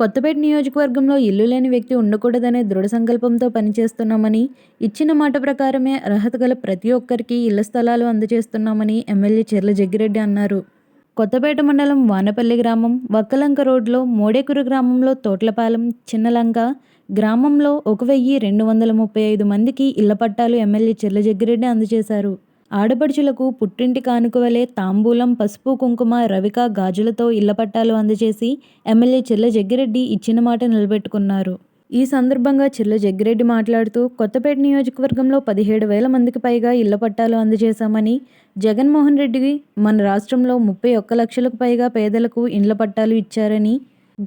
కొత్తపేట నియోజకవర్గంలో ఇల్లు లేని వ్యక్తి ఉండకూడదనే దృఢ సంకల్పంతో పనిచేస్తున్నామని ఇచ్చిన మాట ప్రకారమే అర్హత గల ప్రతి ఒక్కరికి ఇళ్ళ స్థలాలు అందజేస్తున్నామని ఎమ్మెల్యే చెర్ల జగ్గిరెడ్డి అన్నారు. కొత్తపేట మండలం వానపల్లి గ్రామం వక్కలంక రోడ్లో మోడేకురు గ్రామంలో తోట్లపాలెం చిన్నలంక గ్రామంలో ఒక వెయ్యి రెండు వందల ముప్పై ఐదు మందికి ఇళ్ళ పట్టాలు ఎమ్మెల్యే చెర్ల జగ్గిరెడ్డి అందజేశారు. ఆడపడుచులకు పుట్టింటి కానుకవలే తాంబూలం పసుపు కుంకుమ రవిక గాజులతో ఇళ్ళ పట్టాలు అందజేసి ఎమ్మెల్యే చిల్ల జగ్గిరెడ్డి ఇచ్చిన మాట నిలబెట్టుకున్నారు. ఈ సందర్భంగా చిల్ల జగ్గిరెడ్డి మాట్లాడుతూ కొత్తపేట నియోజకవర్గంలో పదిహేడు వేల మందికి పైగా ఇళ్ళ పట్టాలు అందజేశామని జగన్మోహన్ రెడ్డి మన రాష్ట్రంలో ముప్పై ఒక్క లక్షలకు పైగా పేదలకు ఇండ్ల పట్టాలు ఇచ్చారని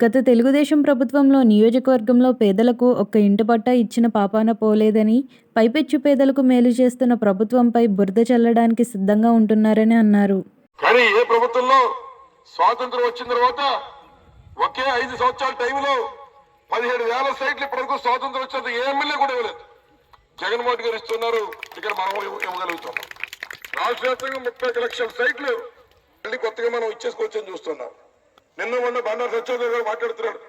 గత తెలుగుదేశం ప్రభుత్వంలో నియోజకవర్గంలో పేదలకు ఒక్క ఇంటి పట్టా ఇచ్చిన పాపాన పోలేదని పైపెచ్చు పేదలకు మేలు చేస్తున్న ప్రభుత్వంపై బురద చల్లడానికి సిద్ధంగా ఉంటున్నారని అన్నారు. కానీ ఏ ప్రభుత్వంలో స్వాతంత్రం వచ్చిన తర్వాత ఒకే ఐదు సంవత్సరాల టైంలో పదిహేడు వేల సైట్లు ఇప్పటివరకు స్వాతంత్రం వచ్చినంత ఏ ఎమ్మెల్యే కూడా ఇవ్వలేదు. జగన్మోహన్ గారు ఇస్తున్నారు ఇక్కడ మనం ఇవ్వగలుగుతాం. రాష్ట్ర వ్యాప్తంగా ముప్పై లక్షల సైట్లు మళ్ళీ కొత్తగా మనం ఇచ్చేసుకోవచ్చని చూస్తున్నాం. నిన్న మొన్న బండారు సత్యోదయ గారు మాట్లాడుతున్నాడు.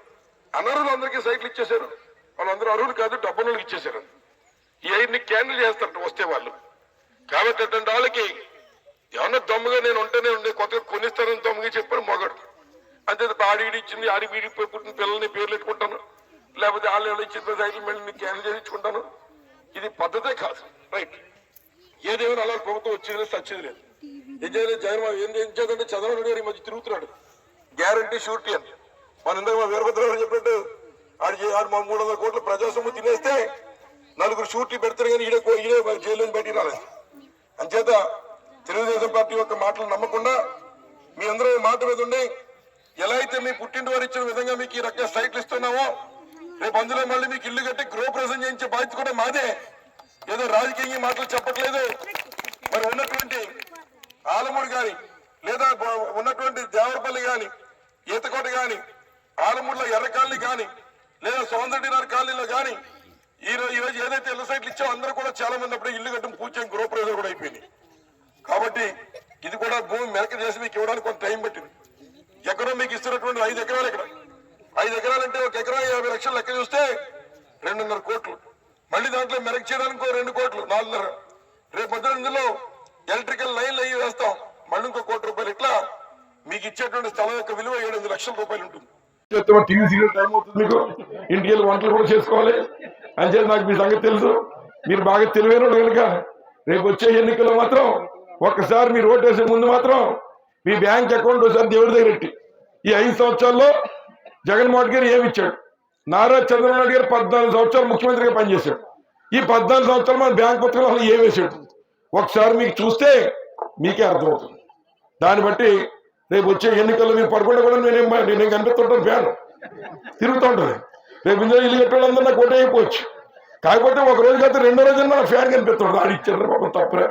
అనర్హులు అందరికీ సైట్లు ఇచ్చేశారు. వాళ్ళందరూ అర్హులు కాదు డబ్బులు ఇచ్చేశారు. ఇవన్నీ ఐదుని క్యాన్సిల్ చేస్తారట వస్తే వాళ్ళు. కాబట్టి అటువంటి వాళ్ళకి ఏమన్నా దమ్ముగా నేను ఉంటేనే ఉండే కొత్తగా కొనిస్తానని దమ్ముగా చెప్పాడు మొగడు. అంతే తప్ప ఆడి ఈడి ఇచ్చింది ఆడి వీడి పిల్లల్ని పేర్లు ఎట్టుకుంటాను లేకపోతే వాళ్ళు ఎవరు ఇచ్చిన సైకిల్ మళ్ళీ క్యాండిల్ క్యాన్సిల్ చేసి ఇచ్చుకుంటాను. ఇది పద్ధతే కాదు. రైట్. ఏదేమైనా అలా ప్రభుత్వం వచ్చేది సచ్చేది లేదు. ఏం చేయలేదు జగన్ ఏం చేద్దంటే చంద్రబాబు గారు ఈ మధ్య తిరుగుతున్నాడు. గ్యారంటీ షూరిటీ అని మన ఇందాక మా వీరభద్రరావు చెప్పినట్టు ఆడు ఆడు మా మూడు వందల కోట్లు ప్రజాసొమ్ము తినేస్తే నలుగురు షూరిటీ పెడతారు కానీ ఈడే కో- ఈడే జైలు బయటికి రాలేదు. అంచేత తెలుగుదేశం పార్టీ యొక్క మాటలు నమ్మకుండా మీ అందరూ మాట మీద ఉండి ఎలా అయితే మీ పుట్టింటి వారు ఇచ్చిన విధంగా మీకు ఈ రకంగా సైట్లు ఇస్తున్నామో రేపు అందులో మళ్ళీ మీకు ఇల్లు కట్టి గృహప్రవేశం చేయించే బాధ్యత కూడా మాదే. ఏదో రాజకీయ మాటలు చెప్పట్లేదు. మరి ఉన్నటువంటి ఆలమూరు గాని లేదా ఉన్నటువంటి దేవరపల్లి కానీ ఈతకోట గాని ఆలమూరులో ఎర్ర కాలనీ కానీ లేదా సౌందర్యనగర్ కాలనీలో కానీ ఈ రోజు ఈ రోజు ఏదైతే ఇళ్ళ సైట్లు ఇచ్చామో అందరూ కూడా చాలా మంది అప్పుడు ఇల్లు కట్టడం పూజ చేయడం గృహప్రవేశం కూడా అయిపోయింది కాబట్టి ఇది కూడా భూమి మెరక చేసి మీకు ఇవ్వడానికి కొంత టైం పట్టింది. ఎకరం మీకు ఇస్తున్నటువంటి ఐదు ఎకరాలు ఇక్కడ. ఐదు ఎకరాలు అంటే ఒక ఎకరా యాభై లక్షలు లెక్క చూస్తే రెండున్నర కోట్లు. మళ్ళీ దాంట్లో మెరక చేయడానికి రెండు కోట్లు నాలుగున్నర. రేపు పొద్దున ఇందులో ఎలక్ట్రికల్ లైన్లు అయ్యి వేస్తాం. మళ్ళీ ఇంకో కోటి రూపాయలు మీకు ఇచ్చేటువంటి స్థలం యొక్క విలువ ఏడు లక్షల రూపాయలు ఉంటుంది. టీవీ సీరియల్ టైం అవుతుంది మీకు? ఇంటికి వెళ్ళి వంటలు కూడా చేసుకోవాలి. అంచేది నాకు మీ సంగతి తెలుసు. మీరు బాగా తెలివైనడు కనుక రేపు వచ్చే ఎన్నికల్లో మాత్రం ఒక్కసారి మీరు ఓటేసే ముందు మాత్రం మీ బ్యాంక్ అకౌంట్ ఒకసారి దేవుడి దగ్గర పెట్టి ఈ ఐదు సంవత్సరాల్లో జగన్మోహన్ గారు ఏమి ఇచ్చాడు? నారా చంద్రబాబు గారు పద్నాలుగు సంవత్సరాలు ముఖ్యమంత్రిగా పనిచేశాడు. ఈ పద్నాలుగు సంవత్సరాలు మన బ్యాంక్ పుస్తకాలు అసలు ఏం ఒకసారి మీకు చూస్తే మీకే అర్థమవుతుంది. దాన్ని బట్టి రేపు వచ్చే ఎన్నికల్లో మీరు పడకుండా కూడా నేనేం నేను కనిపిస్తుంటాను ఫ్యాన్. తిరుగుతూ ఉంటుంది. రేపు ఇందులో ఇల్లు కట్టేవాళ్ళందరూ నాకు అయిపోవచ్చు. కాకపోతే ఒక రోజు కాదు రెండో రోజు మన ఫ్యాన్ కనిపిస్తుంది ఆడు ఇచ్చారు పాపం తప్పరే.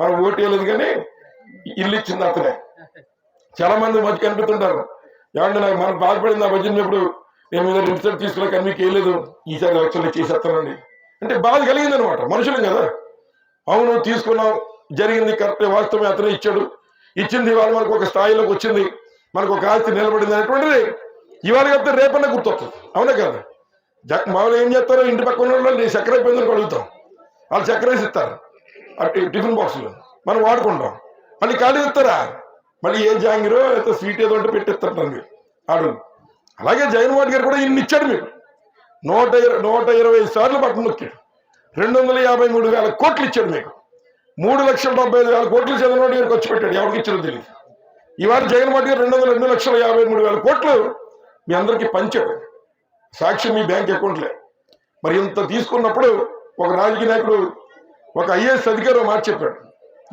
మనం ఓటు వేయలేదు కానీ ఇల్లు ఇచ్చింది అతనే. చాలా మంది మంచి కనిపిస్తుంటారు. ఏమంటే నాకు మనం బాధపడింది ఆ భజన ఎప్పుడు నేను మీద రిజల్ట్ తీసుకున్నా కానీ మీకు వేయలేదు ఈసారి ఎలక్షన్లు చేసేస్తానండి. అంటే బాధ కలిగింది అనమాట మనుషులం కదా. అవును తీసుకున్నాం. జరిగింది కరెక్ట్. వాస్తవం అతనే ఇచ్చాడు. ఇచ్చింది ఇవాళ మనకు ఒక స్థాయిలోకి వచ్చింది. మనకు ఒక ఆస్తి నిలబడింది అనేటువంటిది ఇవాళ చెప్తే రేపన్నా గుర్తొస్తుంది. అవునా కదా? జ- మామూలు ఏం చేస్తారో? ఇంటి పక్కన వాళ్ళు చక్కెర అయిపోయిందని అడుగుతాం. వాళ్ళు చక్కెర వేసి ఇస్తారు అటు టిఫిన్ బాక్సులు. మనం వాడుకుంటాం. మళ్ళీ ఖాళీ ఇస్తారా? మళ్ళీ ఏ జాంగిరో అయితే స్వీట్ ఏదో ఉంటే పెట్టిస్తారు మీరు ఆడు. అలాగే జగన్మోహన్ గారు కూడా ఇన్ని ఇచ్చాడు మీరు నూట నూట ఇరవై సార్లు బట్టలు నొక్కాడు. రెండు వందల యాభై మూడు వేల కోట్లు ఇచ్చాడు మీకు. మూడు లక్షల డెబ్బై ఐదు వేల కోట్లు చంద్రబాబు గారు వచ్చి పెట్టాడు ఎవరికి ఇచ్చారో తెలియదు ఇవాళ జగన్మోహన్ గారు రెండు వందల రెండు లక్షల యాభై మూడు వేల కోట్లు మీ అందరికీ పంచాడు. సాక్షి మీ బ్యాంక్ అకౌంట్లే. మరి ఇంత తీసుకున్నప్పుడు ఒక రాజకీయ నాయకుడు ఒక ఐఏఎస్ అధికారి మార్చి మాట చెప్పాడు.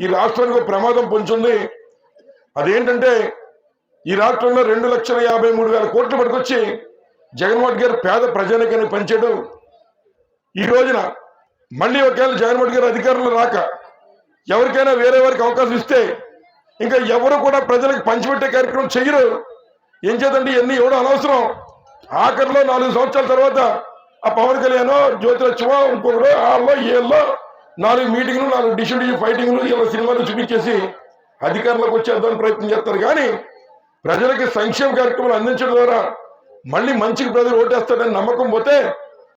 ఈ రాష్ట్రానికి ప్రమాదం పొంచుంది అదేంటంటే ఈ రాష్ట్రంలో రెండు లక్షల యాభై మూడు వేల కోట్లు పట్టుకొచ్చి జగన్మోహన్ గారు పేద ప్రజానికాన్ని పంచాడు ఈ రోజున మళ్ళీ ఒకవేళ జగన్మోహన్ గారు అధికారంలో రాక ఎవరికైనా వేరే వారికి అవకాశం ఇస్తే ఇంకా ఎవరు కూడా ప్రజలకు పంచిపెట్టే కార్యక్రమం చెయ్యరు. ఏం చేద్దండి? ఇవన్నీ ఎవడో అనవసరం. ఆఖరిలో నాలుగు సంవత్సరాల తర్వాత ఆ పవన్ కళ్యాణ్ జ్యోతిలక్ష్మ ఇంకొకడు వాళ్ళలో వీళ్ళలో నాలుగు మీటింగ్లు నాలుగు డిష్ ఫైటింగ్లు ఇలా సినిమాలు చూపించేసి అధికారంలోకి వచ్చేద్దామని ప్రయత్నం చేస్తారు. కానీ ప్రజలకి సంక్షేమ కార్యక్రమాలు అందించడం ద్వారా మళ్ళీ మంచికి ప్రజలు ఓటేస్తారని నమ్మకం పోతే